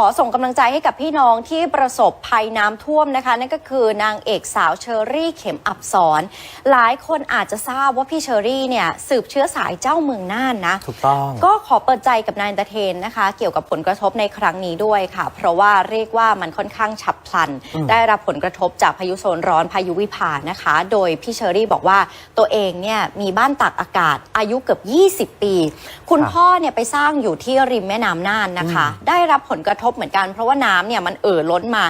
ขอส่งกำลังใจให้กับพี่น้องที่ประสบภัยน้ำท่วมนะคะ นั่นก็คือนางเอกสาวเชอรี่เข็มอับสอนหลายคนอาจจะทราบว่าพี่เชอรี่เนี่ยสืบเชื้อสายเจ้าเมืองน่านนะ ถูกต้อง ก็ขอเปิดใจกับนายเอนเตอร์เทนนะคะ เกี่ยวกับผลกระทบในครั้งนี้ด้วยค่ะ เพราะว่าเรียกว่ามันค่อนข้างฉับพลัน ได้รับผลกระทบจากพายุโซนร้อนพายุวิภานะคะ โดยพี่เชอรี่บอกว่าตัวเองเนี่ยมีบ้านตากอากาศอายุเกือบ 20 ปี คุณครับพ่อเนี่ยไปสร้างอยู่ที่ริมแม่น้ำน่านนะคะ ได้รับผลกระทบเหมือนกัน เพราะว่าน้ำเนี่ยมันเอ่อล้นมา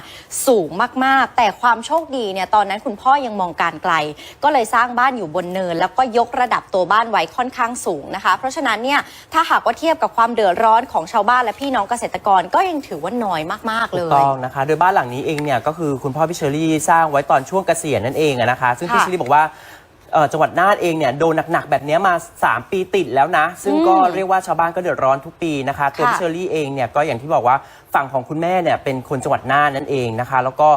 สูงมากๆ แต่ความโชคดีเนี่ยตอนนั้นคุณพ่อยังมองการไกล ก็เลยสร้างบ้านอยู่บนเนิน แล้วก็ยกระดับตัวบ้านไว้ค่อนข้างสูงนะคะ เพราะฉะนั้นเนี่ยถ้าหากว่าเทียบกับความเดือดร้อนของชาวบ้านและพี่น้องเกษตรกรก็ยังถือว่าน้อยมาก ๆ เลถูกยต้องนะคะ โดยบ้านหลังนี้เองเนี่ยก็คือคุณพ่อพี่เชอรี่สร้างไว้ตอนช่วงเกษียณนั่นเองอะนะคะ ซึ่งพี่เชอรี่บอกว่า เอ่อจังหวัดน่านเองเนี่ยโดนหนักๆแบบเนี้ยมา 3 ปีติดแล้วนะ ซึ่งก็เรียกว่าชาวบ้านก็เดือดร้อนทุกปีนะคะตัวค่ะพี่เชอรี่เองเนี่ยก็อย่างที่บอกว่าฝั่งของคุณแม่เนี่ยเป็นคนจังหวัดน่านนั่นเองนะคะ แล้วก็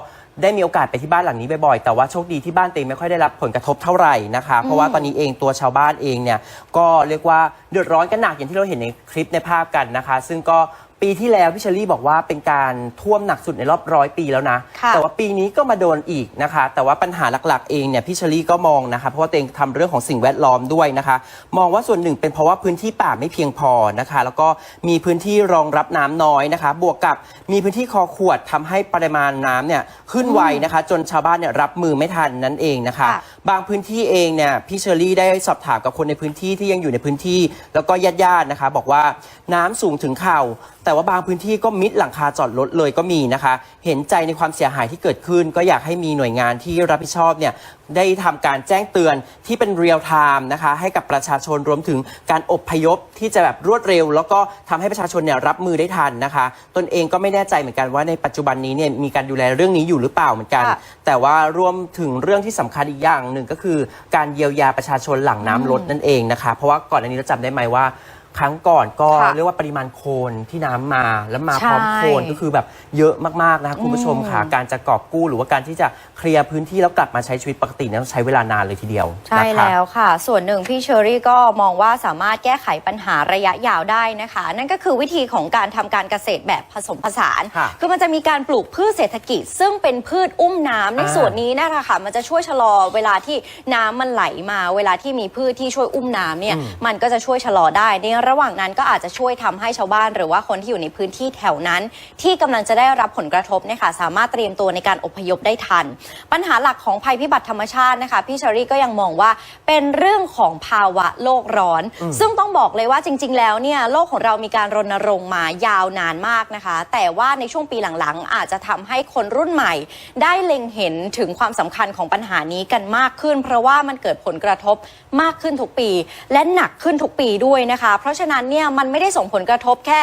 ได้มีโอกาสไปที่บ้านหลังนี้บ่อยๆ แต่ว่าโชคดีที่บ้านเต็งไม่ค่อยได้รับผลกระทบเท่าไหร่นะคะ เพราะว่าตอนนี้เองตัวชาวบ้านเองเนี่ยก็เรียกว่าเดือดร้อนกันหนักอย่างที่เราเห็นในคลิปในภาพกันนะคะ ซึ่งก็ ปีที่แล้วพี่เชอรี่บอกว่าเป็นการท่วมหนักสุดในรอบร้อยปีแล้วนะ ค่ะแต่ว่าปีนี้ก็มาโดนอีกนะคะ แต่ว่าปัญหาหลักๆเองเนี่ยพี่เชอรี่ก็มองนะคะ เพราะว่าตัวเองทำเรื่องของสิ่งแวดล้อมด้วยนะคะ มองว่าส่วนหนึ่งเป็นเพราะว่าพื้นที่ป่าไม่เพียงพอนะคะ แล้วก็มีพื้นที่รองรับน้ำน้อยนะคะ บวกกับมีพื้นที่คอขวดทำให้ปริมาณน้ำเนี่ยขึ้นไวนะคะ จนชาวบ้านเนี่ยรับมือไม่ทันนั่นเองนะคะ ค่ะ บางพื้นที่เองเนี่ยพี่เชอรี่ได้สอบถามกับคนในพื้นที่ที่ยังอยู่ในพื้นที่ แล้วก็ญาติๆนะคะ บอกว่าน้ำสูงถึงเข่า แต่ว่าบางพื้นที่ก็มิดหลังคาจอดรถเลยก็มีนะคะ เห็นใจในความเสียหายที่เกิดขึ้น ก็อยากให้มีหน่วยงานที่รับผิดชอบเนี่ย ได้ทำการแจ้งเตือนที่เป็นเรียลไทม์นะคะให้กับประชาชนรวมถึงการอบพยพที่จะแบบรวดเร็ว แล้วก็ทำให้ประชาชนเนี่ยรับมือได้ทันนะคะ ตนเองก็ไม่แน่ใจเหมือนกันว่าในปัจจุบันนี้เนี่ยมีการดูแลเรื่องนี้อยู่หรือเปล่าเหมือนกัน ค่ะ แต่ว่ารวมถึงเรื่องที่สำคัญอีกอย่างหนึ่งก็คือ การเยียวยาประชาชนหลังน้ำลดนั่นเองนะคะ เพราะว่าก่อนอันนี้เราจำได้ไหมว่า ครั้งก่อนก็ค่ะเรียกว่าปริมาณโคลนที่น้ำมาแล้วมาใช่พร้อมโคลนก็คือแบบเยอะมากๆนะคะคุณผู้ชมค่ะ การจะกอบกู้หรือว่าการที่จะเคลียร์พื้นที่แล้วกลับมาใช้ชีวิตปกติเนี่ยต้องใช้เวลานานเลยทีเดียวใช่นะคะ แล้วค่ะ ส่วนหนึ่งพี่เชอรี่ก็มองว่าสามารถแก้ไขปัญหาระยะยาวได้นะคะ นั่นก็คือวิธีของการทำการเกษตรแบบผสมผสานค่ะคือมันจะมีการปลูกพืชเศรษฐกิจ ซึ่งเป็นพืชอุ้มน้ำในอ่า ส่วนนี้นะคะค่ะ มันจะช่วยชะลอเวลาที่น้ำมันไหลมา เวลาที่มีพืชที่ช่วยอุ้มน้ำเนี่ยมันก็จะช่วยชะลอได้ในระหว่างนั้นก็อาจจะช่วยทำให้ชาวบ้าน หรือว่าคนที่อยู่ในพื้นที่แถวนั้น ที่กำลังจะได้รับผลกระทบเนี่ยค่ะสามารถเตรียมตัวในการอพยพได้ทัน ปัญหาหลักของภัยพิบัติธรรมชาตินะคะพี่เชอรี่ก็ยังมองว่าเป็นเรื่องของภาวะโลกร้อน ซึ่งต้องบอกเลยว่าจริง ๆ แล้วเนี่ยโลกของเรามีการรณรงค์มายาวนานมากนะคะ แต่ว่าในช่วงปีหลังๆ อาจจะทำให้คนรุ่นใหม่ ได้เล็งเห็นถึงความสำคัญของปัญหานี้กันมากขึ้น เพราะว่ามันเกิดผลกระทบมากขึ้นทุกปี และหนักขึ้นทุกปีด้วยนะคะเพราะราะฉะนั้นเนี่ยมันไม่ได้ส่งผลกระทบแค่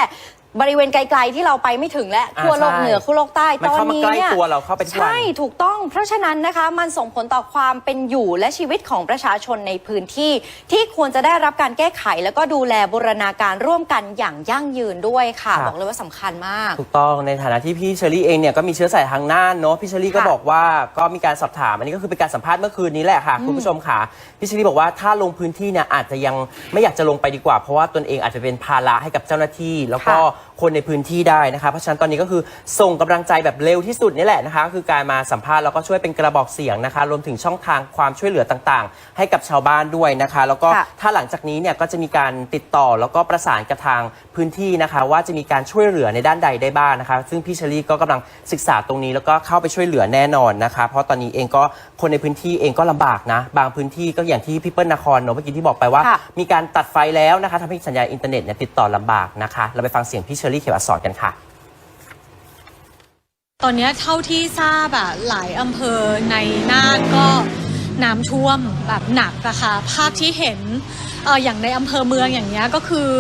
บริเวณไกลๆที่เราไปไม่ถึงและอ่าขั้วโลกใช่เหนือขั้วโลกใต้มันตอนเข้ามานี้ใกล้เนี่ยตัวเราเข้าไปทุกวัน ใช่ถูกต้องเพราะฉะนั้นนะคะ มันส่งผลต่อความเป็นอยู่และชีวิตของประชาชนในพื้นที่ ที่ควรจะได้รับการแก้ไข แล้วก็ดูแลบูรณาการร่วมกันอย่างยั่งยืนด้วยค่ะค่ะบอกเลยว่าสำคัญมาก ถูกต้องในฐานะที่พี่เชอรี่เองเนี่ยก็มีเชื้อสายทางน่านเนาะพี่เชอรี่ก็ค่ะบอกว่าก็มีการสอบถามอันนี้ก็คือเป็นการสัมภาษณ์เมื่อคืนนี้แหละค่ะคุณผู้ชมค่ะพี่เชอรี่บอกว่าถ้าลงพื้นที่เนี่ยอาจจะยังไม่อยากจะลงไปดีกว่า เพราะว่าตนเองอาจจะเป็นภาระให้กับเจ้าหน้าที่ แล้วก็ค่ะคนในพื้นที่ได้นะคะ เพราะฉะนั้นตอนนี้ก็คือส่งกำลังใจแบบเร็วที่สุดนี่แหละนะคะก็คือการมาสัมภาษณ์แล้วก็ช่วยเป็นกระบอกเสียงนะคะ รวมถึงช่องทางความช่วยเหลือต่างๆ ให้กับชาวบ้านด้วยนะคะ แล้วก็ค่ะ ถ้าหลังจากนี้เนี่ยก็จะมีการติดต่อแล้วก็ประสานกับทางพื้นที่นะคะ ว่าจะมีการช่วยเหลือในด้านใดได้บ้างนะคะ ซึ่งพี่เชอรี่ก็กำลังศึกษาตรงนี้แล้วก็เข้าไปช่วยเหลือแน่นอนนะคะ เพราะตอนนี้เองก็คนในพื้นที่เองก็ลำบากนะ บางพื้นที่ก็อย่างที่พี่เปิ้ลนครเนอะเมื่อกี้ที่บอกไปว่า ค่ะ มีการตัดไฟแล้วนะคะทำให้สัญญาณอินเทอร์เน็ตเนี่ยติดต่อลำบากนะคะ เราไปฟังเสียงพี่เชอรี่เขียวอักษรกันค่ะ ตอนนี้เท่าที่ทราบอะหลายอำเภอในน่านก็น้ำท่วมแบบหนักอะค่ะภาพที่เห็นเอออย่างในอำเภอเมืองอย่างเงี้ยก็คือ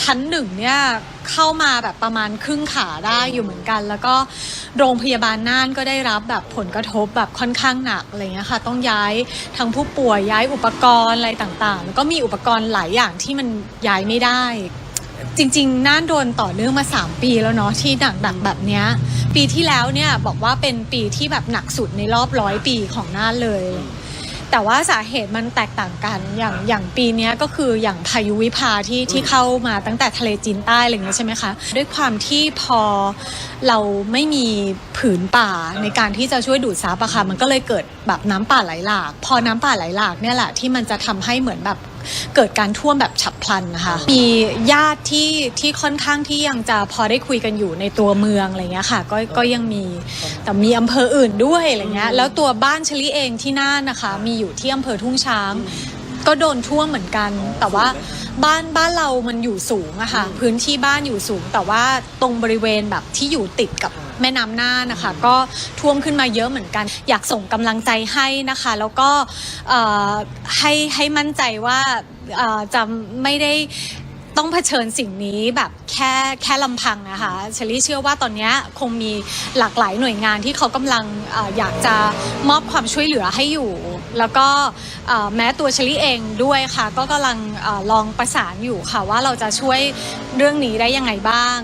ชั้นหนึ่งเนี่ยเข้ามาแบบประมาณครึ่งขาได้อยู่เหมือนกัน แล้วก็โรงพยาบาลน่านก็ได้รับแบบผลกระทบแบบค่อนข้างหนักอะไรเงี้ยค่ะต้องย้ายทั้งผู้ป่วยย้ายอุปกรณ์อะไรต่างๆ แล้วก็มีอุปกรณ์หลายอย่างที่มันย้ายไม่ได้ จริงๆ น่านโดนต่อเนื่องมา 3 ปีแล้วเนาะที่หนักๆแบบเนี้ยปีที่แล้วเนี่ยบอกว่าเป็นปีที่แบบหนักสุดในรอบร้อยปีของน่านเลย แต่ว่าสาเหตุมันแตกต่างกันอย่างอย่างปีเนี้ยก็คืออย่างพายุวิภาที่ที่เข้ามาตั้งแต่ทะเลจีนใต้อะไรอย่างเงี้ยใช่ไหมคะ ด้วยความที่พอเราไม่มีผืนป่าในการที่จะช่วยดูดซับอะค่ะมันก็เลยเกิดแบบน้ำป่าไหลหลาก พอน้ำป่าไหลหลากเนี่ยแหละที่มันจะทำให้เหมือนแบบเกิดการท่วมแบบฉับพลันนะคะ มีญาติที่ที่ค่อนข้างที่ยังจะพอได้คุยกันอยู่ในตัวเมืองอะไรเงี้ยค่ะ ก็ก็ยังมีแต่มีอำเภออื่นด้วยอะไรเงี้ยแล้วตัวบ้านเชลี่เองที่น่านนะคะ มีอยู่ที่อำเภอทุ่งช้าง ก็โดนท่วมเหมือนกัน แต่ว่าบ้านบ้านเรามันอยู่สูงอะค่ะ พื้นที่บ้านอยู่สูง แต่ว่าตรงบริเวณแบบที่อยู่ติดกับแม่น้ำน่านนะคะ ก็ท่วมขึ้นมาเยอะเหมือนกัน อยากส่งกำลังใจให้นะคะ แล้วก็เอ่อให้ให้มั่นใจว่าเอ่อจะไม่ได้ต้องเผชิญสิ่งนี้แบบแค่แค่ลำพังนะคะเชลี่เชื่อว่าตอนนี้คงมีหลากหลายหน่วยงานที่เขากำลังเอออยากจะมอบความช่วยเหลือให้อยู่ แล้วก็แม้ตัวเชลี่เองด้วยค่ะ ก็กำลังอลองประสานอยู่ค่ะว่าเราจะช่วยเรื่องนี้ได้ยังไงบ้าง